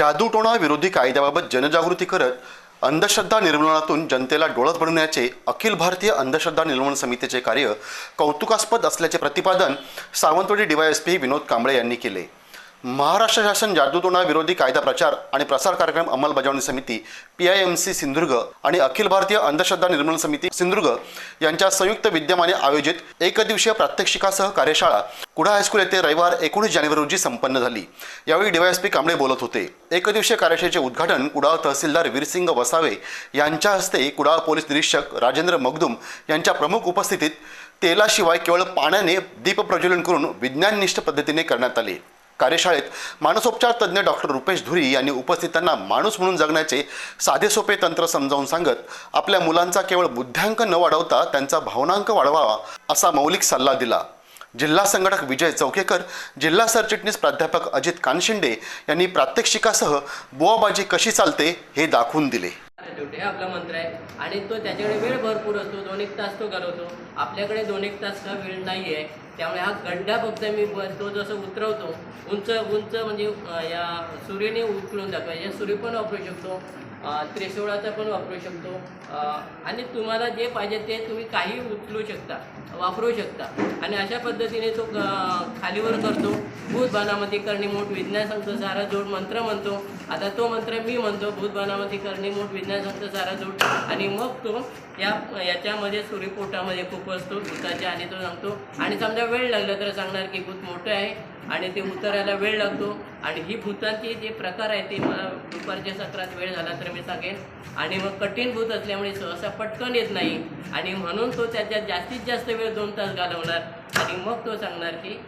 जादूटोणा विरोधी कायद्याबाबत जनजागृती करत अंधश्रद्धा निर्मूलनातून जनतेला डोळत बनवण्याचे अखिल भारतीय अंधश्रद्धा निर्मूलन समितीचे कार्य कौतुकास्पद असल्याचे प्रतिपादन सावंतवाडी डीवायएसपी विनोद कांबळे यांनी केले. महाराष्ट्र शासन जादूटोणा विरोधी कायदा प्रचार आणि प्रसार कार्यक्रम अंमलबजावणी समिती P I M C Sindhudurg आणि अखिल भारतीय अंधश्रद्धा निर्मूलन समिती सिंधुदुर्ग यांच्या संयुक्त विद्यमाने आयोजित एकदिवसीय प्रात्यक्षिकासह कार्यशाळा कुडा हायस्कूल येथे रविवार एकोणीस जानेवारी रोजी संपन्न झाली. यावेळी डीवायएसपी कांबळे बोलत होते. एकदिवसीय कार्यशाळेचे उद्घाटन कुडाळ तहसीलदार वीरसिंग वसावे यांच्या हस्ते कुडाळ पोलीस निरीक्षक राजेंद्र मगदुम यांच्या प्रमुख उपस्थितीत तेलाशिवाय केवळ पाण्याने दीप प्रज्वलन करून विज्ञाननिष्ठ पद्धतीने करण्यात आले. कार्यशाळेत मानसोपचार तज्ज्ञ डॉक्टर रुपेश धुरी यांनी उपस्थितांना माणूस म्हणून जगण्याचे साधे सोपे तंत्र समजावून सांगत आपल्या मुलांचा केवळ बुद्ध्यांक न वाढवता त्यांचा भावनांक वाढवावा असा मौलिक सल्ला दिला. जिल्हा संघटक विजय चौकेकर जिल्हा सरचिटणीस प्राध्यापक अजित कानशिंडे यांनी प्रात्यक्षिकासह बुवाबाजी कशी चालते हे दाखवून दिले. शेवटी हे आपला मंत्र आहे. आणि तो त्याच्याकडे वेळ भरपूर असतो. दोन एक तास तो घालवतो आपल्याकडे दोन एक तास का वेळ नाही आहे त्यामुळे हा गड्डा फक्त मी तो जसं उतरवतो उंच उंच म्हणजे या सूर्यने उचलून जातो. या सूर्य पण वापरू शकतो. अं, त्रिशूळाचा पण वापरू शकतो. आणि तुम्हाला जे पाहिजे ते तुम्ही काही उचलू शकता वापरू शकता. आणि अशा पद्धतीने तो खालीवर करतो. भूत बाणामती करणी मोठ विज्ञान सांगतो सारा जोड मंत्र म्हणतो. आता तो मंत्र मी म्हणतो भूत बाणामती करणी मोठ विज्ञान सांगतो सारा जोड. आणि मग तो या याच्यामध्ये सूर्यपोटामध्ये खूप असतो भूताच्या आणि तो सांगतो. आणि समजा वेळ लागला तर सांगणार की भूत मोठं आहे. आणि ते उतरायला वेळ लागतो. आणि ही भूतांचे जे प्रकार आहे ते मला दुपारच्या सत्रात वेळ झाला तर मी सांगेन. आणि मग कठीण भूत असल्यामुळे सहसा पटकन येत नाही. आणि म्हणून तो त्याच्यात जास्तीत जास्त वेळ दोन तास घालवणार. आणि मग तो सांगणार की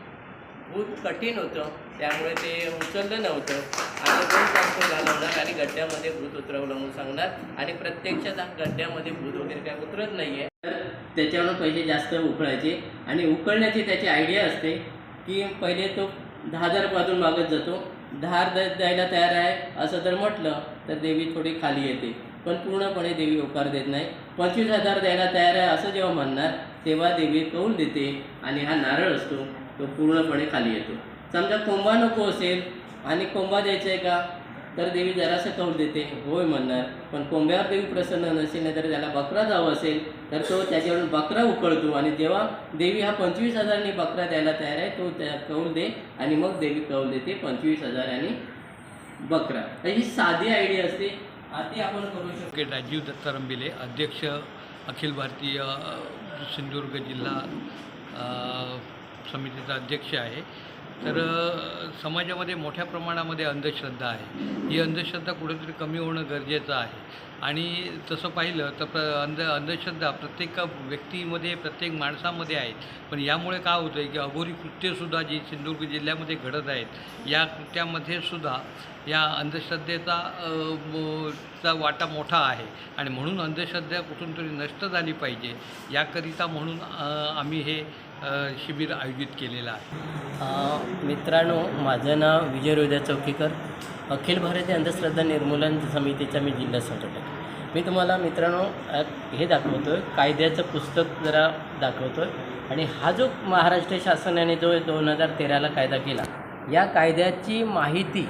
भूत कठीण होतं. त्यामुळे ते उचललं नव्हतं. आणि दोन तास तो घालवणार आणि गड्ड्यामध्ये भूत उतरवलं म्हणून सांगणार. आणि प्रत्यक्षात गड्ड्यामध्ये भूत वगैरे काय उतरत नाही आहे तर त्याच्यावर पैसे जास्त उकळायचे. आणि उकळण्याची त्याची आयडिया असते. की पहिले तो दहा हजारपासून मागत जातो. दहा द द्यायला तयार आहे असं जर म्हटलं तर देवी थोडी खाली येते. पण पूर्णपणे देवी होकार देत नाही. पंचवीस हजार द्यायला तयार आहे असं जेव्हा म्हणणार तेव्हा देवी कौल देते आणि हा नारळ असतो तो पूर्णपणे खाली येतो. समजा कोंबा नको असेल आणि कोंबा द्यायचा आहे का? तर देवी जरासं कौल देते. होय म्हणणार. पण कोंब्यावर देवी प्रसन्न नसेल नाही तर त्याला बकरा जावं असेल तर तो त्याच्यावरून बकरा उकळतो. आणि जेव्हा देवी हा पंचवीस हजारांनी बकरा द्यायला तयार आहे तो त्या कौल दे आणि मग देवी कौल देते पंचवीस हजार आणि बकरा. तर ही साधी आयडिया असते. आधी आपण करू शकतो. राजीव दत्तारंबिले अध्यक्ष अखिल भारतीय सिंधुदुर्ग जिल्हा समितीचा अध्यक्ष आहे. तर समाजामध्ये मोठ्या प्रमाणामध्ये अंधश्रद्धा आहे. ही अंधश्रद्धा कुठेतरी कमी होणं गरजेचं आहे. आणि तसं पाहिलं तर प्र अंध अंधश्रद्धा प्रत्येक व्यक्तीमध्ये प्रत्येक माणसामध्ये आहेत. पण यामुळे काय होतं आहे की अघोरी कृत्यसुद्धा जी सिंधुदुर्ग जिल्ह्यामध्ये घडत आहेत या कृत्यामध्ये सुद्धा या अंधश्रद्धेचा चा वाटा मोठा आहे. आणि म्हणून अंधश्रद्धा कुठून तरी नष्ट झाली पाहिजे याकरिता म्हणून आम्ही हे शिबिर आयोजित केलेलं आहे. मित्रांनो माझं नाव विजय रोहिदा चौकीकर. अखिल भारतीय अंधश्रद्धा निर्मूलन समितीचा मी जिल्हा संघटक मी तुम्हाला मित्रांनो हे दाखवतो आहे कायद्याचं पुस्तक जरा दाखवतो आहे आणि हा जो महाराष्ट्र शासनाने जो दोन हजार तेराला कायदा केला या कायद्याची माहिती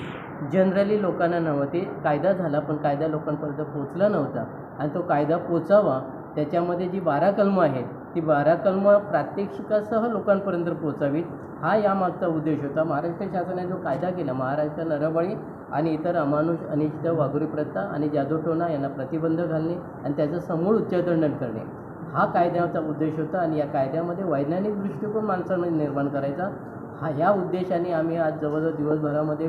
जनरली लोकांना नव्हती. कायदा झाला पण कायदा लोकांपर्यंत पोचला नव्हता. आणि तो कायदा पोचावा त्याच्यामध्ये जी बारा कलमं आहेत ती बारा कलम प्रात्यक्षिकासह लोकांपर्यंत पोचावीत हा यामागचा उद्देश होता. महाराष्ट्र शासनाने जो कायदा केला महाराष्ट्र नरबळी आणि इतर अमानुष अनिष्ट वाघुरी प्रथा आणि जादूटोणा यांना प्रतिबंध घालणे आणि त्याचं समूळ उच्चादंडन करणे. हा कायद्याचा उद्देश होता आणि या कायद्यामध्ये वैज्ञानिक दृष्टिकोन माणसांमध्ये निर्माण करायचा. हा ह्या उद्देशाने आम्ही आज जवळजवळ दिवसभरामध्ये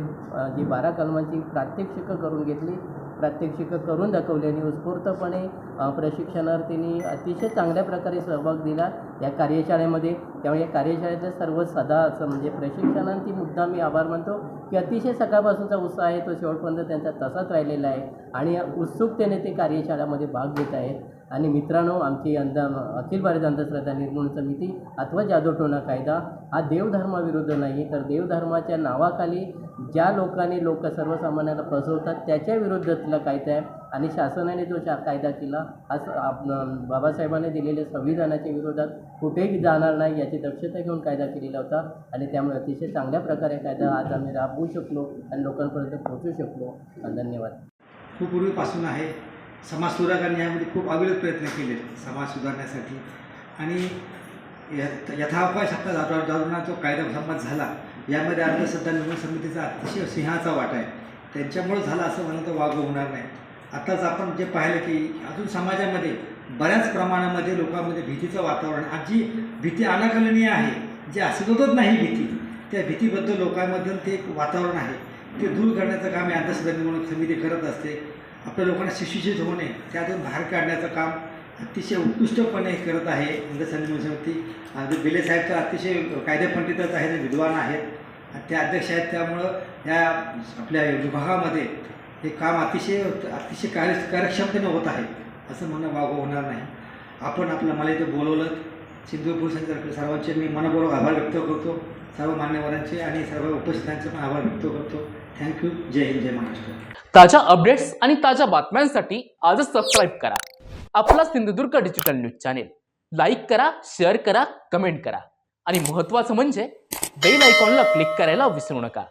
जी बारा कलमांची प्रात्यक्षिकं करून घेतली प्रात्यक्षिकं करून दाखवली आणि उत्स्फूर्तपणे प्रशिक्षणार्थींनी अतिशय चांगल्या प्रकारे सहभाग दिला या कार्यशाळेमध्ये. त्यामुळे या कार्यशाळेचं सर्व सदा असं म्हणजे प्रशिक्षणार्थी मुद्दा मी आभार मानतो की अतिशय सकाळपासूनचा उत्साह आहे तो शेवटपर्यंत त्यांचा तसाच राहिलेला आहे आणि उत्सुकतेने ते कार्यशाळेमध्ये भाग घेत आहेत. आणि मित्रांनो आमची अंध अखिल भारतीय अंधश्रद्धा निर्मूलन समिती अथवा जादूटोना कायदा हा देवधर्माविरुद्ध नाही तर देवधर्माच्या नावाखाली ज्या लोकांनी लोक सर्वसामान्याला फसवतात त्याच्याविरुद्धतला कायदा आहे. आणि शासनाने जो शा कायदा केला हा आप- बाबासाहेबांनी दिलेल्या संविधानाच्या विरोधात कुठेही जाणार नाही याची दक्षता घेऊन कायदा केलेला होता. आणि त्यामुळे अतिशय चांगल्या प्रकारे कायदा आज आम्ही राबवू शकलो आणि लोकांपर्यंत पोहोचू शकलो. धन्यवाद. खूप पूर्वीपासून आहे. समाज सुधारकांनी यामध्ये खूप अविरत प्रयत्न केले समाज सुधारण्यासाठी. आणि य- यथावकाश आपला जादू जादूना जो कायदा संमत झाला यामध्ये अंधश्रद्धा निर्माण समितीचा अतिशय सिंहाचा वाटा आहे. त्यांच्यामुळे झाला असं म्हणलं तर वाग होणार नाही. आत्ताच आपण जे पाहिलं की अजून समाजामध्ये बऱ्याच प्रमाणामध्ये लोकांमध्ये भीतीचं वातावरण आज जी भीती अनाकलनीय आहे जे अस्तित्वच नाही भीती त्या भीतीबद्दल लोकांमधून ते एक वातावरण आहे. ते दूर करण्याचं काम या अंधश्रद्धा निर्मूलन समिती करत असते. आपल्या लोकांना शिक्षित होणे त्यातून बाहेर काढण्याचं काम अतिशय उत्कृष्टपणे करत आहे अंधश्रद्धा निर्मूलन समिती बेले साहेब तर अतिशय कायदेपंडितच आहेत विद्वान आहेत. आणि अध्यक्ष आहेत त्यामुळं या आपल्या विभागामध्ये हे काम अतिशय अतिशय कार्य कार्यक्षमतेने होत आहे असं म्हणणं वागव होणार नाही. आपण आपलं मला इथं बोलवलं सिंधू पोलिसांच्या सर्वांचे मी मनपूर्वक आभार व्यक्त करतो. सर्व मान्यवरांचे आणि सर्व उपस्थितांचे पण आभार व्यक्त करतो. थँक्यू जय हिंद जय महाराष्ट्र ताज्या अपडेट्स आणि ताज्या बातम्यांसाठी आजच सबस्क्राईब करा. आपला Sindhudurg digital news channel like करा शेअर करा कमेंट करा. आणि महत्त्वाचं म्हणजे बेल आयकॉनला क्लिक करायला विसरू नका.